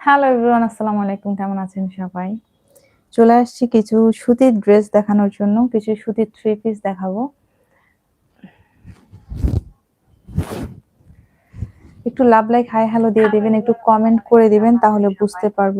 Hello everyone আসসালামু আলাইকুম, কেমন আছেন সবাই? চলে আসছি কিছু সুতির ড্রেস দেখানোর জন্য, কিছু সুতির থ্রি পিস দেখাবো। একটু লাভ লাইক হাই হ্যালো দিয়ে দিবেন, একটু কমেন্ট করে দিবেন, তাহলে বুঝতে পারব।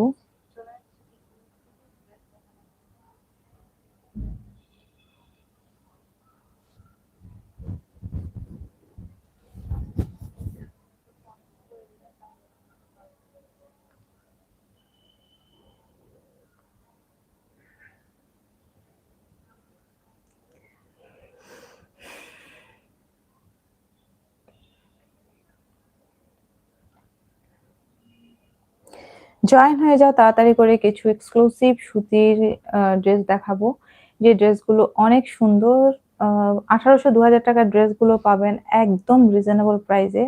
জয়েন হয়ে যাও, তাড়াতাড়ি করে কিছু এক্সক্লুসিভ সুতির ড্রেস দেখাবো। যে ড্রেসগুলো অনেক সুন্দর আঠারোশো দু হাজার টাকার ড্রেসগুলো পাবেন একদম রিজনেবল প্রাইসে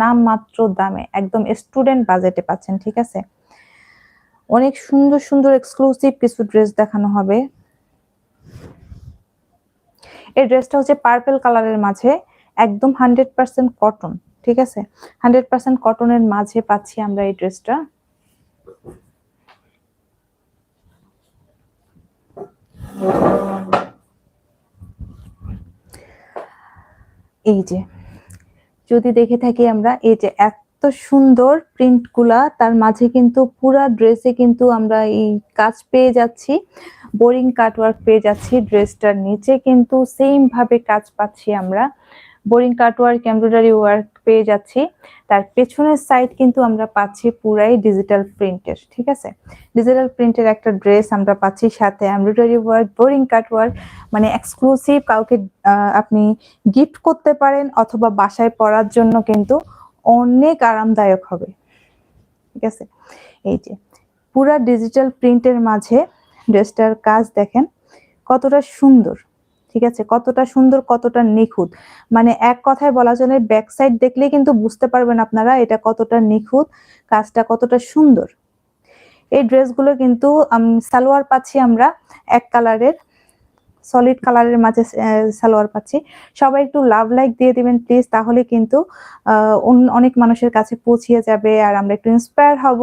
নাম মাত্র দামে, একদম স্টুডেন্ট বাজেটে পাচ্ছেন, ঠিক আছে? অনেক সুন্দর সুন্দর এক্সক্লুসিভ কিছু ড্রেস দেখানো হবে। এই ড্রেসটা হচ্ছে পার্পেল কালারের মাঝে, একদম হান্ড্রেড পার্সেন্ট কটন ঠিক আছে? হান্ড্রেড পার্সেন্ট কটনের মাঝে পাচ্ছি আমরা এই ড্রেসটা এই যে, যদি দেখে থাকি আমরা, এই যে এত সুন্দর প্রিন্টগুলা তার মাঝে কিন্তু পুরা ড্রেসে কিন্তু আমরা এই কাজ পেয়ে যাচ্ছি বোরিং কাটওয়ার্ক পেয়ে যাচ্ছি ড্রেসটার নিচে কিন্তু সেম ভাবে কাজ পাচ্ছি আমরা। বোরিং কাটওয়ার্ক এমব্রয়ডারি ওয়ার্ক পেয়ে যাচ্ছি। তার পেছনের সাইড কিন্তু আমরা পাচ্ছি পুরাই ডিজিটাল প্রিন্টের ঠিক আছে? ডিজিটাল প্রিন্টের একটা ড্রেস আমরা পাচ্ছি, সাথে এমব্রয়ডারি ওয়ার্ক, বোরিং কাটওয়ার্ক মানে এক্সক্লুসিভ কাউকে আপনি গিফট করতে পারেন অথবা বাসায় পরার জন্য কিন্তু অনেক আরামদায়ক হবে। ঠিক আছে? এই যে, পুরা ডিজিটাল প্রিন্টের মাঝে ড্রেসটার কাজ দেখেন, কতটা সুন্দর। ঠিক আছে? কতটা সুন্দর, কতটা নিখুঁত। মানে এক কথায় বলা চলে ব্যাক সাইড দেখলে কিন্তু বুঝতে পারবেন আপনারা এটা কতটা নিখুঁত, কাজটা কতটা সুন্দর। এই ড্রেসগুলো কিন্তু সালোয়ার পাচ্ছি আমরা এক কালারের সলিড কালারের মাঝে সালোয়ার পাচ্ছি। সবাই একটু লাভ লাইক দিয়ে দিবেন প্লিজ তাহলে কিন্তু অনেক মানুষের কাছে পৌঁছিয়ে যাবে আর আমরা একটু ইন্সপায়ার হব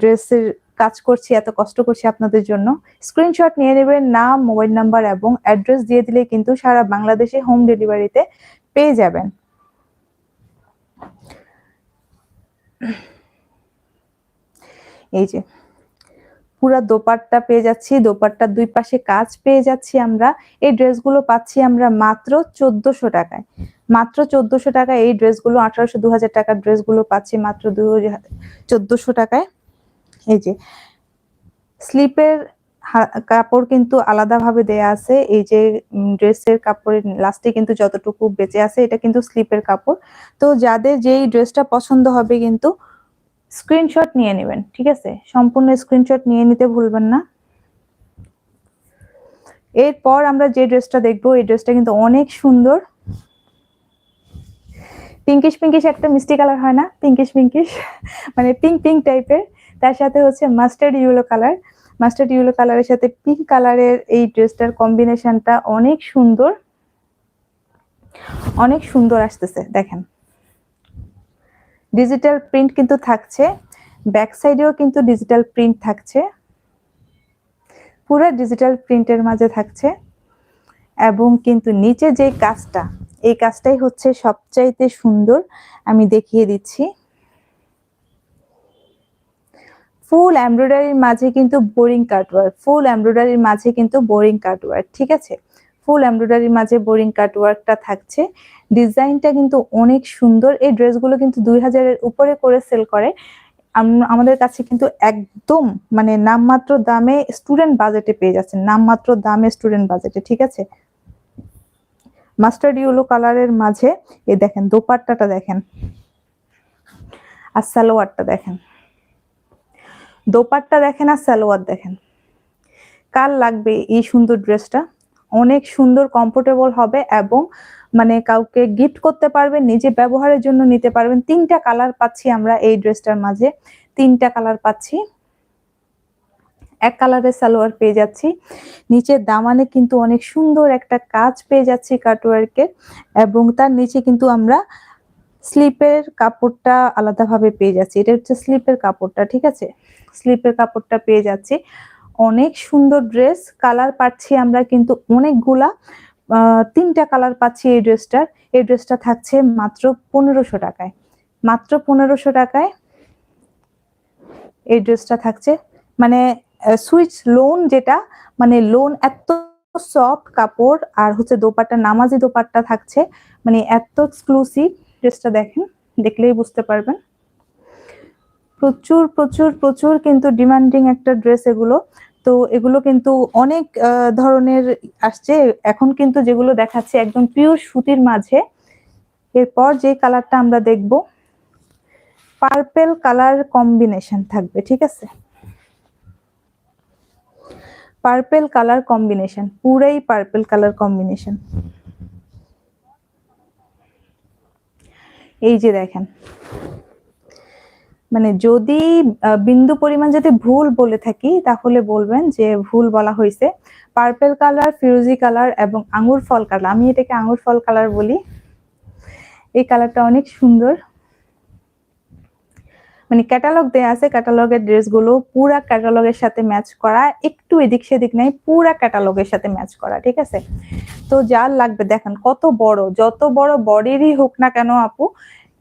ড্রেসের কাজ করছি, এত কষ্ট করছি আপনাদের জন্য। স্ক্রিনশট নিয়ে নেবেন, নাম, মোবাইল নাম্বার এবং অ্যাড্রেস দিয়ে দিলে কিন্তু সারা বাংলাদেশে হোম ডেলিভারিতে পেয়ে যাবেন। এই যে, পুরা দোপাট্টা পেয়ে যাচ্ছি, দোপাট্টার দুই পাশে কাজ পেয়ে যাচ্ছি আমরা। এই ড্রেসগুলো পাচ্ছি আমরা মাত্র চোদ্দশো টাকায়। মাত্র চোদ্দশো টাকায় এই ড্রেসগুলো, আঠারোশো দু হাজার টাকার ড্রেসগুলো পাচ্ছি মাত্র দু চোদ্দশো টাকায়। এই যে, স্লিপের কাপড় কিন্তু আলাদাভাবে দেয়া আছে। এই যে ড্রেসের কাপড়ের লাস্টে কিন্তু যতটুকু বেঁচে আছে, এটা কিন্তু স্লিপের কাপড়। তো যাদের যেই ড্রেসটা পছন্দ হবে কিন্তু, স্ক্রিনশট নিয়ে নেবেন, ঠিক আছে? সম্পূর্ণ স্ক্রিনশট নিয়ে নিতে ভুলবেন না। এরপর আমরা যে ড্রেসটা দেখব, এই ড্রেসটা কিন্তু অনেক সুন্দর। পিঙ্কিশ পিঙ্কিশ একটা মিষ্টি কালার হয় না? পিঙ্কিশ পিঙ্কিশ মানে পিঙ্ক পিঙ্ক টাইপের। তার সাথে হচ্ছে mustard yellow colour mustard yellow কালারের সাথে পিঙ্ক কালারের এই ড্রেসটার কম্বিনেশনটা অনেক সুন্দর। অনেক সুন্দর আসতেছে, দেখেন। ডিজিটাল প্রিন্ট কিন্তু থাকছে ব্যাক সাইডেও কিন্তু ডিজিটাল প্রিন্ট থাকছে। পুরো ডিজিটাল প্রিন্টের মাঝে থাকছে। এবং কিন্তু নিচে যে কাজটা, এই কাজটাই হচ্ছে সবচাইতে সুন্দর। আমি দেখিয়ে দিচ্ছি। ফুল এমব্রয়ডারির মাঝে কিন্তু বোরিং কাটওয়ার্ক ফুল এমব্রয়ডারির মাঝে কিন্তু বোরিং কাটওয়ার্ক ঠিক আছে? ফুল এমব্রয়ডারির মাঝে বোরিং কাটওয়ার্কটা থাকছে। ডিজাইনটা কিন্তু অনেক সুন্দর। এই ড্রেসগুলো কিন্তু দুই হাজারের উপরে করে সেল করে। আমাদের কাছে কিন্তু একদম মানে নামমাত্র দামে স্টুডেন্ট বাজেটে পেয়ে যাচ্ছেন। নামমাত্র দামে স্টুডেন্ট বাজেটে ঠিক আছে? মাস্টার্ড ইউলো কালারের মাঝে এ দেখেন, দোপাট্টাটা দেখেন, আর সালোয়ারটা দেখেন। দোপাট্টা দেখেন আর সালোয়ার দেখেন। কার লাগবে এই সুন্দর ড্রেসটা? অনেক সুন্দর কমফোর্টেবল হবে এবং মানে কাউকে গিফট করতে পারবেন, নিজে ব্যবহারের জন্য নিতে পারবেন। তিনটা কালার পাচ্ছি আমরা এই ড্রেসটার মাঝে। তিনটা কালার পাচ্ছি। এক কালারের সালোয়ার পেয়ে যাচ্ছি। নিচের দামানে কিন্তু অনেক সুন্দর একটা কাজ পেয়ে যাচ্ছি কাটওয়ার্কের এবং তার নিচে কিন্তু আমরা স্লিপের কাপড়টা আলাদাভাবে পেয়ে যাচ্ছি। এটা হচ্ছে স্লিপের কাপড়টা, ঠিক আছে? স্লিপের কাপড়টা পেয়ে যাচ্ছি। অনেক সুন্দর ড্রেস, কালার পাচ্ছি আমরা কিন্তু অনেকগুলা। তিনটা কালার পাচ্ছি এই ড্রেসটার। এই ড্রেসটা থাকছে মাত্র পনেরোশো টাকায়। মাত্র পনেরোশো টাকায় এই ড্রেসটা থাকছে। মানে সুইচ লোন যেটা মানে লোন এত সফট কাপড়, আর হচ্ছে দোপাট্টা, নামাজি দোপাট্টা থাকছে। মানে এত এক্সক্লুসিভ। ড্রেসটা দেখেন, দেখলেই বুঝতে পারবেন। প্রচুর প্রচুর প্রচুর কিন্তু ডিমান্ডিং একটা ড্রেস এগুলো। তো এগুলো কিন্তু অনেক ধরনের আসছে। এখন কিন্তু যেগুলো দেখাচ্ছে একদম পিওর সুতির মাঝে। এরপর যে কালারটা আমরা দেখব পার্পেল কালার কম্বিনেশন থাকবে, ঠিক আছে? পার্পেল কালার কম্বিনেশন পুরাই পার্পেল কালার কম্বিনেশন এই যে দেখেন। মানে যদি বিন্দু পরিমাণ যদি ভুল বলে থাকি, তাহলে বলবেন যে ভুল বলা হয়েছে পার্পেল কালার ফিরোজি কালার এবং আঙুর ফল কালার আমি এটাকে আঙুর ফল কালার বলি। এই কালারটা অনেক সুন্দর। মানে ক্যাটালগ দেয়া আছে ক্যাটালগের ড্রেসগুলো পুরা ক্যাটালগের সাথে ম্যাচ করা, একটু এদিক সেদিক নাই, পুরা ক্যাটালগের সাথে ম্যাচ করা, ঠিক আছে? তো যার লাগবে, দেখেন কত বড়, যত বড় বডিরই হোক না কেন আপু,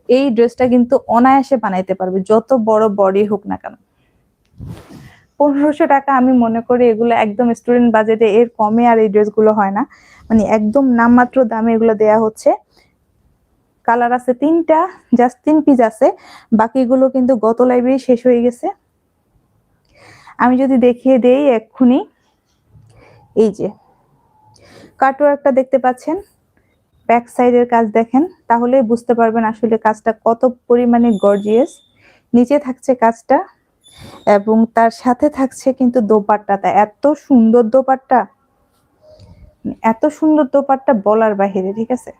এই ড্রেসটা কিন্তু অনায়াসে বানাইতে পারবে, যত বড় বডি হোক না কেন। পনেরোশো টাকা আমি মনে করি এগুলো একদম স্টুডেন্ট বাজেটে এর কমে আর এই ড্রেসগুলো হয় না। মানে একদম নামমাত্র দামে এগুলো দেয়া হচ্ছে। কালার আছে তিনটা জাস্ট তিন পিস আছে। বাকিগুলো কিন্তু গত লাইব্রেরি শেষ হয়ে গেছে। আমি যদি দেখিয়ে দেই এক্ষুনি। এই যে কাটওয়ার্কটা দেখতে পাচ্ছেন? ব্যাক সাইডের কাজ দেখেন তাহলে বুঝতে পারবেন আসলে কাজটা কত পরিমাণে গর্জিয়াস নিচে থাকছে কাজটা এবং তার সাথে থাকছে কিন্তু দোপাট্টাটা। এত সুন্দর দোপাট্টা। এত সুন্দর দোপাট্টা বলার বাহিরে ঠিক আছে?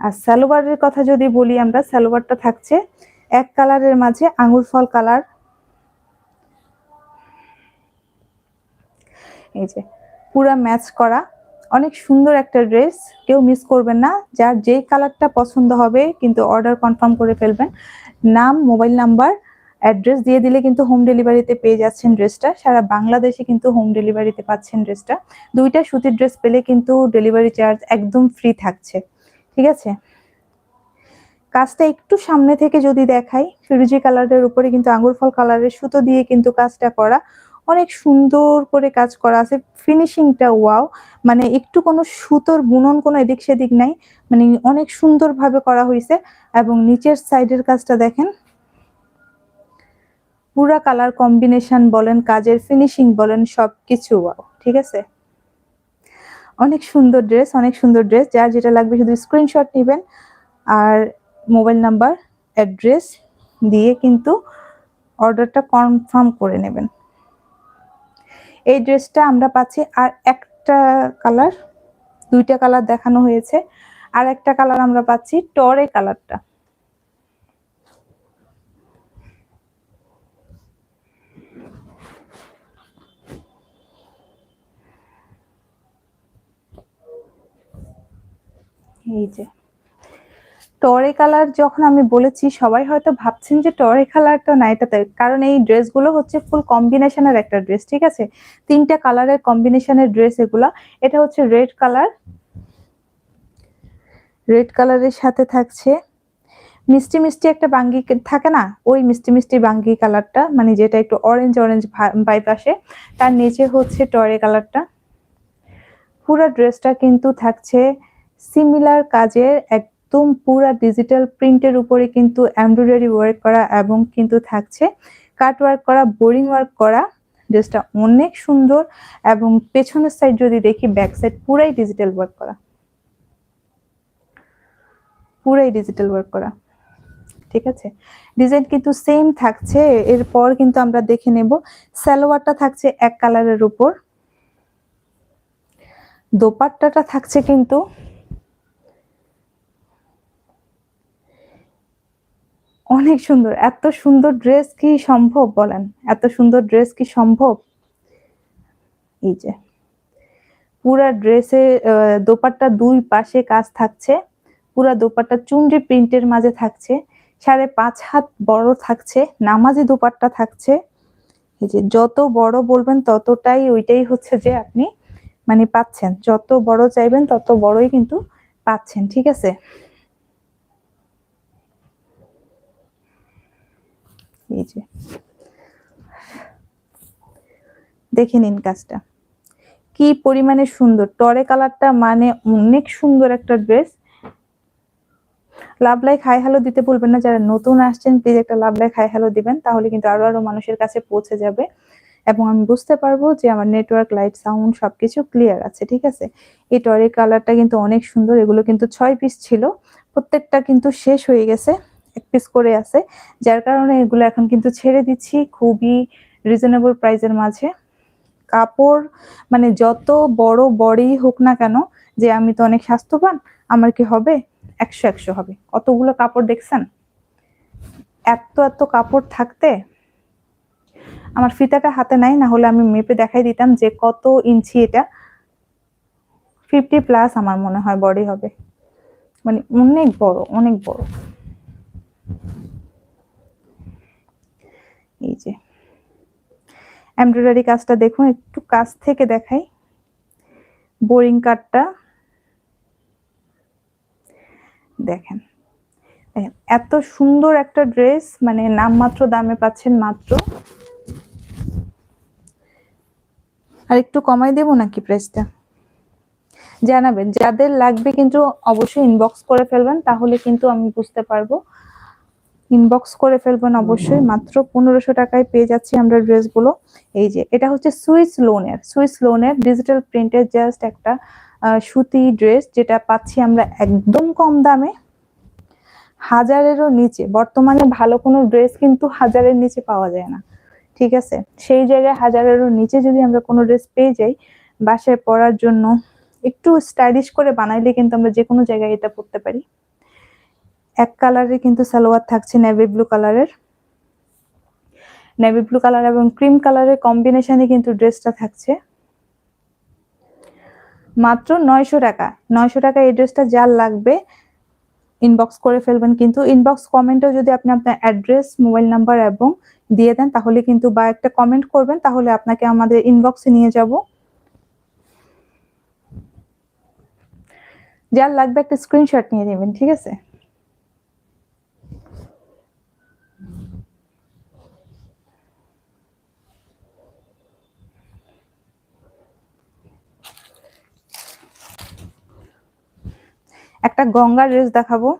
আর সালোয়ারের কথা যদি বলি আমরা, সালোয়ারটা থাকছে এক কালারের মাঝে আঙুর ফল কালার। এই যে, পুরা ম্যাচ করা। অনেক সুন্দর একটা ড্রেস, কেউ মিস করবেন না। যার যে কালারটা পছন্দ হবে, কিন্তু অর্ডার কনফার্ম করে ফেলবেন। নাম, মোবাইল নাম্বার, অ্যাড্রেস দিয়ে দিলে কিন্তু হোম ডেলিভারিতে পেয়ে যাচ্ছেন ড্রেসটা। সারা বাংলাদেশে কিন্তু হোম ডেলিভারিতে পাচ্ছেন ড্রেসটা। দুইটা সুতির ড্রেস পেলে কিন্তু ডেলিভারি চার্জ একদম ফ্রি থাকছে। ঠিক আছে? কাজটা একটু সামনে থেকে যদি দেখাই ফিরোজি কালারের উপরে কিন্তু আঙ্গুর ফল কালারের সুতো দিয়ে কিন্তু কাজটা করা। অনেক সুন্দর করে কাজ করা আছে। ফিনিশিংটা ওয়াও মানে একটু কোনো সুতোর বুনন কোনো এদিক সেদিক নাই। মানে অনেক সুন্দরভাবে করা হয়েছে এবং নিচের সাইডের কাজটা দেখেন। পুরা কালার কম্বিনেশন বলেন কাজের ফিনিশিং বলেন সবকিছু wow, ঠিক আছে? অনেক সুন্দর ড্রেস অনেক সুন্দর ড্রেস যার যেটা লাগবে শুধু স্ক্রিনশট নেবেন আর মোবাইল নাম্বার অ্যাড্রেস দিয়ে কিন্তু অর্ডারটা কনফার্ম করে নেবেন। এই ড্রেসটা আমরা পাচ্ছি আর একটা কালার দুইটা কালার দেখানো হয়েছে। আর একটা কালার আমরা পাচ্ছি টরে কালারটা এই যে। টরে কালার যখন আমি বলেছি, সবাই হয়তো ভাবছেন যে টরে কালারটা না এটাতে কারণ এই ড্রেসগুলো হচ্ছে ফুল কম্বিনেশনের একটা ড্রেস ঠিক আছে? তিনটা কালারের কম্বিনেশনের ড্রেস এগুলা। এটা হচ্ছে রেড কালার রেড কালারের সাথে থাকছে মিষ্টি মিষ্টি একটা বাঙ্গি থাকে না? ওই মিষ্টি মিষ্টি বাঙ্গি কালারটা মানে যেটা একটু অরেঞ্জ অরেঞ্জ ভাইব আসে, তার নিচে হচ্ছে টরে কালারটা। পুরো ড্রেসটা কিন্তু থাকছে সিমিলার কাজের একদম পুরা ডিজিটাল প্রিন্টের উপরে কিন্তু এমব্রয়ডারি ওয়ার্ক করা এবং কিন্তু থাকছে। কাট ওয়ার্ক করা বোরিং ওয়ার্ক করা ড্রেসটা অনেক সুন্দর এবং পেছনের সাইড যদি দেখি ব্যাক সাইড পুরাই ডিজিটাল ওয়ার্ক করা। পুরাই ডিজিটাল ওয়ার্ক করা। ঠিক আছে? ডিজাইন কিন্তু সেম থাকছে। এরপর কিন্তু আমরা দেখে নেব, সালোয়ারটা থাকছে এক কালারের উপর। দোপাট্টাটা থাকছে কিন্তু অনেক সুন্দর। এত সুন্দর ড্রেস কি সম্ভব বলেন? এত সুন্দর ড্রেস কি সম্ভব? এই যে, পুরা ড্রেসে দোপাট্টা দুই পাশে কাজ থাকছে, পুরা দোপাট্টা চুনরি প্রিন্টের মাঝে থাকছে, সাড়ে পাঁচ হাত বড় থাকছে, নামাজি দোপাট্টা থাকছে। এই যে, যত বড় বলবেন ততটাই ওইটাই হচ্ছে যে আপনি মানে পাচ্ছেন। যত বড় চাইবেন তত বড়ই কিন্তু পাচ্ছেন, ঠিক আছে? এই যে। দেখে নিন কাজটা। কি পরিমাণে সুন্দর। টরে কালারটা মানে অনেক সুন্দর একটা dress. Love like, hi hello দিতে বলবেন না। যারা নতুন আসছেন প্লিজ একটা লাভ লাইক, হাই হ্যালো দিবেন। তাহলে কিন্তু আরও আরও মানুষের কাছে পৌঁছে যাবে। এবং আমি বুঝতে পারব যে আমার নেটওয়ার্ক লাইট সাউন্ড সবকিছু ক্লিয়ার আছে, ঠিক আছে? এই টরের কালারটা কিন্তু অনেক সুন্দর। এগুলো কিন্তু ছয় পিস ছিল। প্রত্যেকটা কিন্তু শেষ হয়ে গেছে। এক পিস করে আছে, যার কারণে এগুলো এখন কিন্তু ছেড়ে দিচ্ছি খুবই রিজনেবল প্রাইসের মাঝে। কাপড় মানে যত বড় বড়ই হোক না কেন, যে আমি তো অনেক স্বাস্থ্যবান, আমার কি হবে? একশো একশো হবে। কতগুলো কাপড় দেখছেন? এত এত কাপড় থাকতে আমার ফিতাটা হাতে নাই, না হলে আমি মেপে দেখাই দিতাম যে কত ইঞ্চি এটা। ফিফটি প্লাস আমার মনে হয় বডি হবে। মানে অনেক বড় অনেক বড়। এই যে। এমব্রয়ডারি কাজটা দেখুন, একটু কাছ থেকে দেখাই। বোরিং কাটটা দেখেন। এত সুন্দর একটা ড্রেস মানে নামমাত্র দামে পাচ্ছেন মাত্র। আর একটু কমাই দেবো নাকি প্রাইসটা? জানাবেন, যাদের লাগবে কিন্তু অবশ্যই ইনবক্স করে ফেলবেন, তাহলে কিন্তু আমি বুঝতে পারব। ইনবক্স করে ফেলবেন অবশ্যই। মাত্র পনেরোশো টাকায় পেয়ে যাচ্ছি আমরা ড্রেসগুলো। এই যে এটা হচ্ছে সুইস লোনের। সুইস লোনের ডিজিটাল প্রিন্টের জাস্ট একটা সুতি ড্রেস যেটা পাচ্ছি আমরা একদম কম দামে। হাজারেরও নিচে। বর্তমানে ভালো কোনো ড্রেস কিন্তু হাজারের নিচে পাওয়া যায় না। ঠিক আছে? সেই জায়গায় হাজারেরও নিচে যদি আমরা কোনো ড্রেস পেয়ে যাই বাসায় পরার জন্য একটু স্টাইলিশ করে বানাইলে কিন্তু আমরা যে কোনো জায়গায় এটা পরতে পারি। এক কালারে কিন্তু সালোয়ার থাকছে নেভি ব্লু কালারের। নেভি ব্লু কালার এবং ক্রিম কালারের কম্বিনেশনে কিন্তু ড্রেসটা থাকছে। মাত্র নয়শো টাকা। নয়শো টাকা এই ড্রেসটা যার লাগবে ইনবক্স করে ফেলবেন কিন্তু ইনবক্স কমেন্টেও যদি আপনি আপনার অ্যাড্রেস মোবাইল নাম্বার এবং দিয়ে দেন তাহলে কিন্তু বা একটা কমেন্ট করবেন তাহলে আপনাকে আমাদের ইনবক্সে নিয়ে যাব। যার লাগবে একটা স্ক্রিনশট নিয়ে নেবেন, ঠিক আছে? একটা গঙ্গা ড্রেস দেখাবো।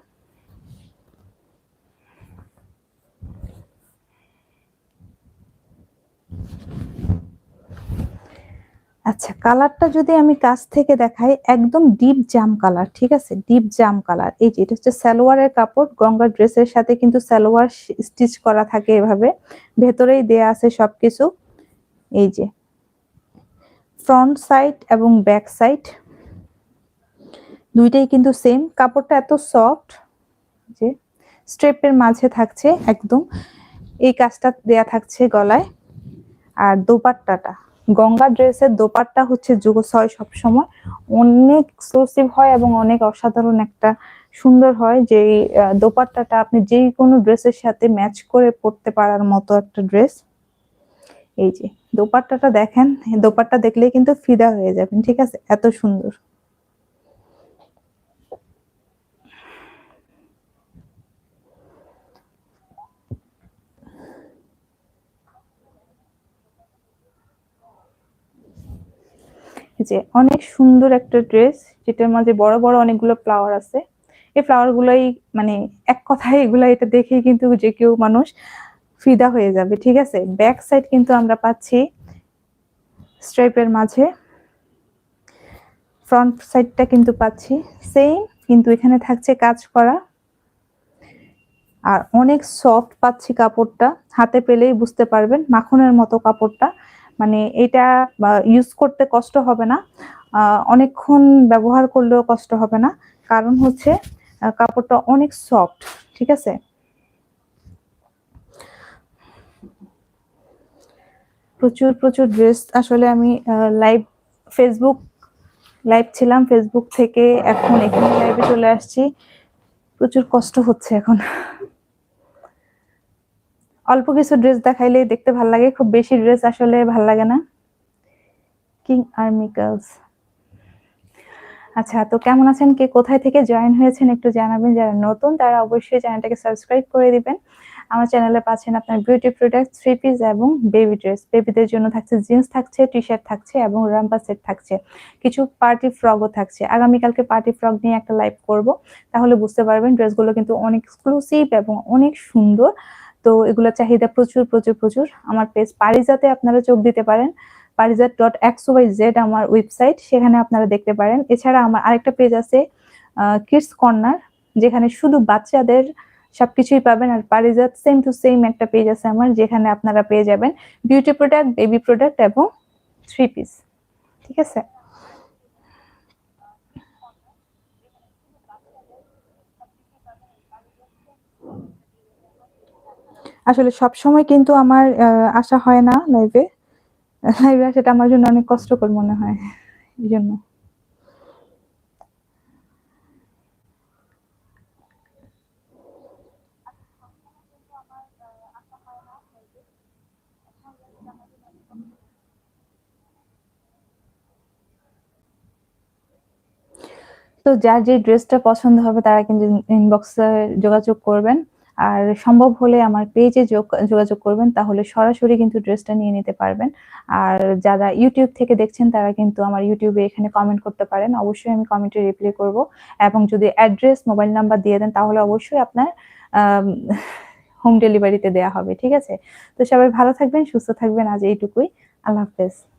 আচ্ছা কালারটা যদি আমি কাছ থেকে দেখাই, একদম ডিপ জাম কালার, ঠিক আছে? ডিপ জাম কালার। এই যে, এটা হচ্ছে সালোয়ারের কাপড়, গঙ্গার ড্রেসের সাথে কিন্তু সালোয়ার স্টিচ করা থাকে এভাবে। ভেতরেই দেয়া আছে সবকিছু। এই যে, ফ্রন্ট সাইড এবং ব্যাক সাইড। দুইটাই কিন্তু সেম কাপড়টা এত সফট যে স্ট্রেপের মাঝে থাকছে একদম। এই কাজটা দেয়া থাকছে গলায়। আর দোপাট্টাটা, গঙ্গা ড্রেসের দোপাট্টা হচ্ছে যুগস হয় সবসময়। অনেক এক্সক্লুসিভ হয় এবং অনেক অসাধারণ একটা সুন্দর হয়। যে দোপাট্টাটা আপনি যে কোনো ড্রেসের সাথে ম্যাচ করে পরতে পারার মতো একটা ড্রেস। এই যে, দোপাট্টাটা দেখেন, দোপাট্টা দেখলেই কিন্তু ফিদা হয়ে যাবেন, ঠিক আছে? এত সুন্দর। যে অনেক সুন্দর একটা ড্রেস যেটার মাঝে বড় বড় অনেকগুলো ফ্লাওয়ার আছে। এই ফ্লাওয়ার গুলাই মানে এক কথায় এগুলা এটা দেখেই কিন্তু যে কেউ মানুষ ফিদা হয়ে যাবে, ঠিক আছে? ব্যাক সাইড কিন্তু আমরা পাচ্ছি স্ট্রাইপের মাঝে। ফ্রন্ট সাইডটা কিন্তু পাচ্ছি সেম কিন্তু এখানে থাকছে কাজ করা। আর অনেক সফট পাচ্ছি কাপড়টা, হাতে পেলেই বুঝতে পারবেন, মাখনের মতো কাপড়টা। মানে এটা ইউজ করতে কষ্ট হবে না। অনেকক্ষণ ব্যবহার করলেও কষ্ট হবে না। কারণ হচ্ছে কাপড়টা অনেক সফট ঠিক আছে? প্রচুর প্রচুর ড্রেস আসলে আমি লাইভ ফেসবুক লাইভ ছিলাম ফেসবুক থেকে, এখন এখানে লাইভে চলে আসছি। প্রচুর কষ্ট হচ্ছে এখন। অল্প কিছু ড্রেস দেখাইলেই দেখতে ভালো লাগে। খুব বেশি ড্রেস আসলে ভালো লাগে না। কিং আর্মি গার্লস আচ্ছা তো কেমন আছেন? কে কোথায় থেকে জয়েন হয়েছেন একটু জানাবেন। যারা নতুন, তারা অবশ্যই চ্যানেলটাকে সাবস্ক্রাইব করে দিবেন। আমার চ্যানেলে পাচ্ছেন আপনার বিউটি প্রোডাক্ট থ্রি পিস এবং বেবি ড্রেস বেবিদের জন্য থাকছে জিন্স থাকছে টি শার্ট থাকছে এবং রাম্পা সেট থাকছে। কিছু পার্টি ফ্রকও থাকছে। আগামীকালকে পার্টি ফ্রক নিয়ে একটা লাইভ করব। তাহলে বুঝতে পারবেন ড্রেসগুলো কিন্তু অনেক এক্সক্লুসিভ এবং অনেক সুন্দর। তো এগুলোর চাহিদা প্রচুর প্রচুর প্রচুর। আমার পেজ পারিজাতে আপনারা চোখ দিতে পারেন। Parijat dot X Y Z আমার ওয়েবসাইট সেখানে আপনারা দেখতে পারেন। এছাড়া আমার আরেকটা পেজ আছে কিডস কর্নার যেখানে শুধু বাচ্চাদের সবকিছুই পাবেন। আর পারিজাত সেম টু সেম একটা পেজ আছে আমার, যেখানে আপনারা পেয়ে যাবেন বিউটি প্রোডাক্ট বেবি প্রোডাক্ট এবং থ্রি পিস ঠিক আছে? আসলে সব সময় কিন্তু আমার আসা হয় না লাইভে। লাইভে আসাটা আমার জন্য অনেক কষ্টকর মনে হয়, এই জন্য। তো যার যে ড্রেসটা পছন্দ হবে, তারা কিন্তু ইনবক্সে যোগাযোগ করবেন। আর সম্ভব হলে আমার পেজে যোগাযোগ করবেন, তাহলে সরাসরি কিন্তু ড্রেসটা নিয়ে নিতে পারবেন। আর যারা ইউটিউব থেকে দেখছেন, তারা কিন্তু আমার ইউটিউবে এখানে কমেন্ট করতে পারেন। অবশ্যই আমি কমেন্টে রিপ্লাই করব। এবং যদি অ্যাড্রেস মোবাইল নাম্বার দিয়ে দেন, তাহলে অবশ্যই আপনার হোম ডেলিভারিতে দেওয়া হবে, ঠিক আছে? তো সবাই ভালো থাকবেন, সুস্থ থাকবেন। আজ এইটুকুই। আল্লাহ হাফেজ।